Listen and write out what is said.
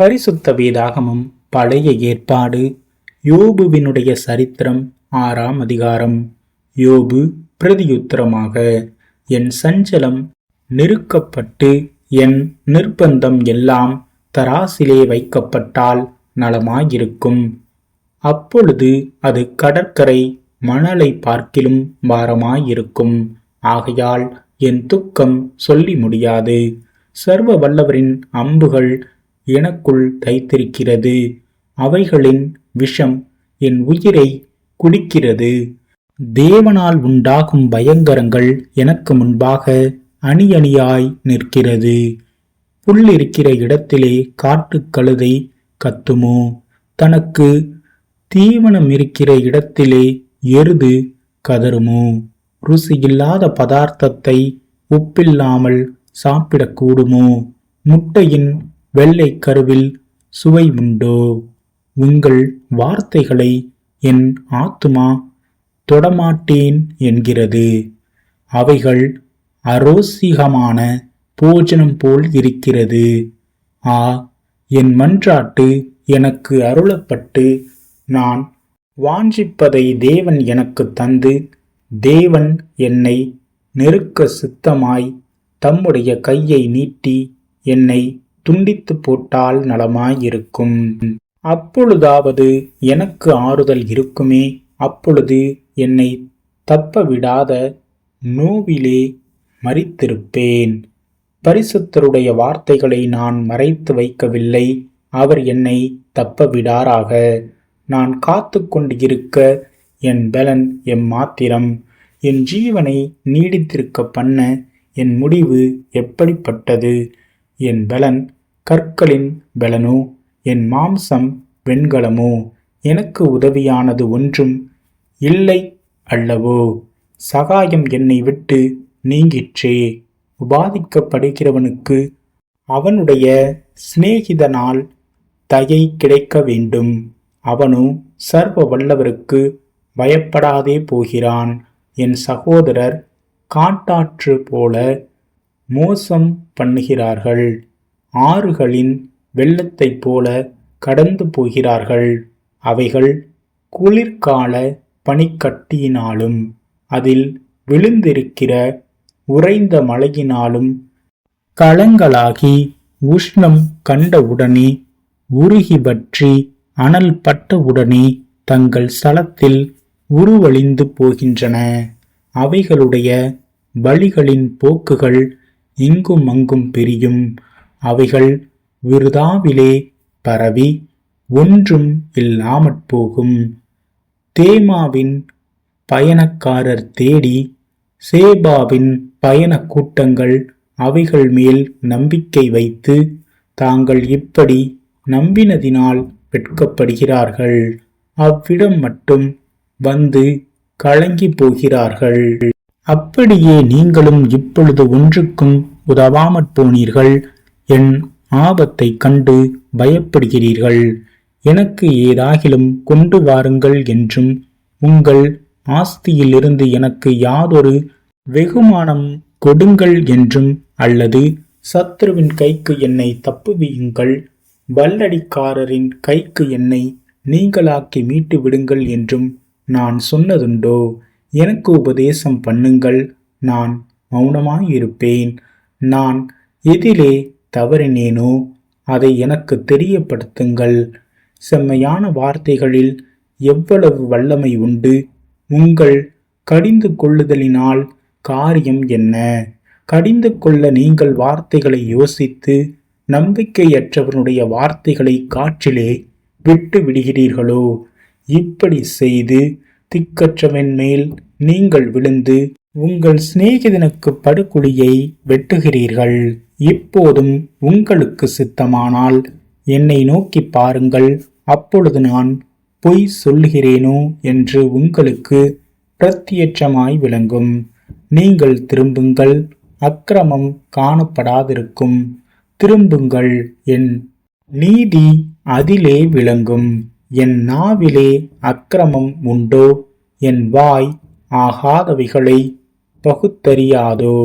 பரிசுத்த வேதாகமம் பழைய ஏற்பாடு. யோபுவினுடைய சரித்திரம் ஆறாம் அதிகாரம். யோபு பிரதியுத்திரமாக என் சஞ்சலம் நெருக்கப்பட்டு என் நிர்பந்தம் எல்லாம் தராசிலே வைக்கப்பட்டால் நலமாயிருக்கும். அப்பொழுது அது கடற்கரை மணலை பார்க்கிலும் பாரமாயிருக்கும். ஆகையால் என் துக்கம் சொல்லி முடியாது. சர்வ வல்லவரின் அம்புகள் எனக்குள் தைத்திருக்கிறது. அவைகளின் விஷம் என் உயிரை குடிக்கிறது. தேவனால் உண்டாகும் பயங்கரங்கள் எனக்கு முன்பாக அணி அணியாய் நிற்கிறது. புல் இருக்கிற இடத்திலே காட்டுக் கழுதை கத்துமோ? தனக்கு தீவனம் இருக்கிற இடத்திலே எருது கதறுமோ? ருசியில்லாத பதார்த்தத்தை உப்பில்லாமல் சாப்பிடக்கூடுமோ? முட்டையின் வெள்ளை கருவில் சுவை உண்டோ? உங்கள் வார்த்தைகளை என் ஆத்துமா தொடமாட்டேன் என்கிறது. அவைகள் அரோசிகமான போஜனம் போல் இருக்கிறது. ஆ என் மன்றாட்டு எனக்கு அருளப்பட்டு நான் வாஞ்சிப்பதை தேவன் எனக்கு தந்து தேவன் என்னை நெருக்க சித்தமாய் தம்முடைய கையை நீட்டி என்னை துண்டித்து போட்டால் நலமாயிருக்கும். அப்பொழுதாவது எனக்கு ஆறுதல் இருக்குமே அப்பொழுது என்னை தப்ப விடாத நோவிலே மறித்திருப்பேன். பரிசுத்தருடைய வார்த்தைகளை நான் மறைத்து வைக்கவில்லை அவர் என்னை தப்ப விடாராக நான் காத்து கொண்டு இருக்க என் பலன் எம்மாத்திரம். என் ஜீவனை நீடித்திருக்க பண்ண என் முடிவு எப்படிப்பட்டது? என் பலன் கற்களின் பலனோ? என் மாம்சம் வெண்கலமோ? எனக்கு உதவியானது ஒன்றும் இல்லை அல்லவோ? சகாயம் என்னை விட்டு நீங்கிற்றே. உபாதிக்கப்படுகிறவனுக்கு அவனுடைய சிநேகிதனால் தயை கிடைக்க வேண்டும். அவனோ சர்வ வல்லவருக்கு பயப்படாதே போகிறான். என் சகோதரர் காட்டாற்று போல மோசம் பண்ணுகிறார்கள். ஆறுகளின் வெள்ளத்தைப் போல கடந்து போகிறார்கள். அவைகள் குளிர்கால பனிக்கட்டியினாலும் அதில் விழுந்திருக்கிற உறைந்த மழையினாலும் களங்களாகி உஷ்ணம் கண்டவுடனே உருகி பற்றி அனல் பட்டவுடனே தங்கள் சலத்தில் உருவழிந்து போகின்றன. அவைகளுடைய வழிகளின் போக்குகள் இங்கும் அங்கும் பிரியும். அவைகள் விருதாவிலே பரவி ஒன்றும் இல்லாமற் போகும். தேமாவின் பயணக்காரர் தேடி சேபாவின் பயண கூட்டங்கள் அவைகள் மேல் நம்பிக்கை வைத்து தாங்கள் இப்படி நம்பினதினால் வெட்கப்படுகிறார்கள். அவ்விடம் மட்டும் வந்து கலங்கி போகிறார்கள். அப்படியே நீங்களும் இப்பொழுது ஒன்றுக்கும் உதவாமற் போனீர்கள். என் ஆபத்தை கண்டு பயப்படுகிறீர்கள். எனக்கு ஏதாகிலும் கொண்டு வாருங்கள் என்றும் உங்கள் ஆஸ்தியிலிருந்து எனக்கு யாதொரு வெகுமானம் கொடுங்கள் என்றும் அல்லது சத்ருவின் கைக்கு என்னை தப்புவியுங்கள் வல்லடிக்காரரின் கைக்கு என்னை நீங்களாக்கி மீட்டு விடுங்கள் என்றும் நான் சொன்னதுண்டோ? எனக்கு உபதேசம் பண்ணுங்கள் நான் மௌனமாயிருப்பேன். நான் எதிலே தவறினேனோ அதை எனக்கு தெரியப்படுத்துங்கள். செம்மையான வார்த்தைகளில் எவ்வளவு வல்லமை உண்டு. உங்கள் கடிந்து கொள்ளுதலினால் காரியம் என்ன? கடிந்து கொள்ள நீங்கள் வார்த்தைகளை யோசித்து நம்பிக்கையற்றவனுடைய வார்த்தைகளை காற்றிலே விட்டு விடுகிறீர்களோ? இப்படி செய்து திக்கற்றவன் மேல் நீங்கள் விழுந்து உங்கள் சிநேகிதனுக்கு படுகொலியை வெட்டுகிறீர்கள். இப்போதும் உங்களுக்கு சித்தமானால் என்னை நோக்கி பாருங்கள். அப்பொழுது நான் பொய் சொல்லுகிறேனோ என்று உங்களுக்கு பிரத்யட்சமாய் விளங்கும். நீங்கள் திரும்புங்கள் அக்கிரமம் காணப்படாதிருக்கும். திரும்புங்கள் என் நீதி அதிலே விளங்கும். என் நாவிலே அக்கிரமம் உண்டோ? என் வாய் ஆகாதவைகளை பகுத்தறியாதோ?